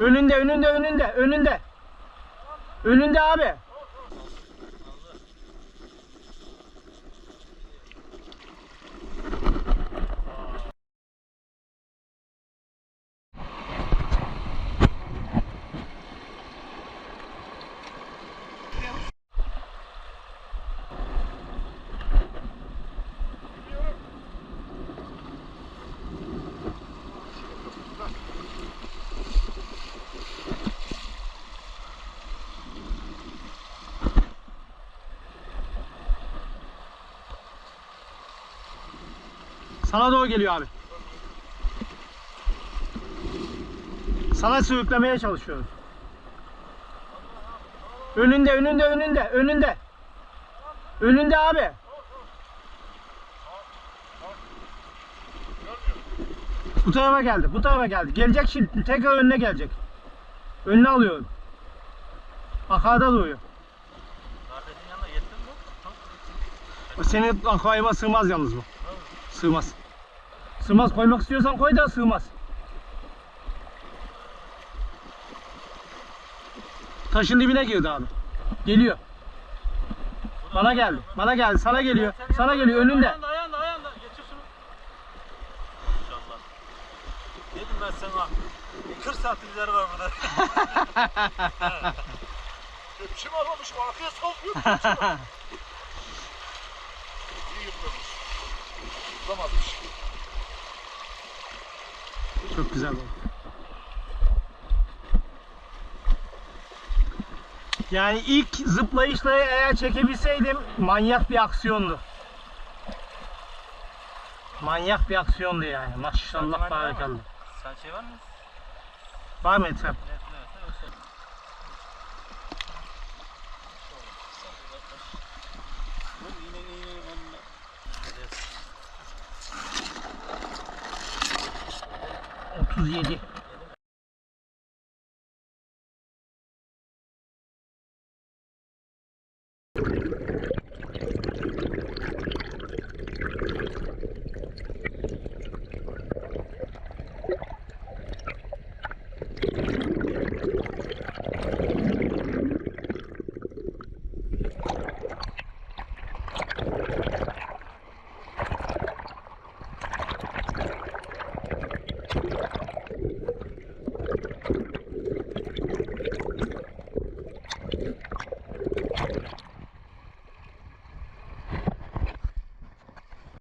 Önünde önünde önünde önünde. Önünde abi. Sana doğru geliyor abi. Sana sürüklemeye çalışıyoruz. Önünde, önünde, önünde, önünde. Önünde abi. Bu tarafa geldi, bu tarafa geldi. Gelecek şimdi, tekrar önüne gelecek. Önüne alıyorum. Akada duruyor. Kardeşin yanına yettin mi? O Senin akvaryuma sığmaz yalnız bu. Sığmaz. Sığmaz koymak istiyorsan koy da sığmaz. Taşın dibine girdi abi. Geliyor. Bana geldi. Bana geldi. Sana geliyor. Sana geliyor önünde. Ayağında ayağında ayağında. Geçir şunu. İnşallah. Dedim ben sana. 40 santim ileri var burada. Kim aramış? Arkaya sallıyor. İyi yıpramış. Tutamamış. Çok güzel oldu. Yani ilk zıplayışları eğer çekebilseydim manyak bir aksiyondu. Manyak bir aksiyondu yani. Maşallah barakallah. Sen şey var mı? Var mı etraf? Evet, 自己的。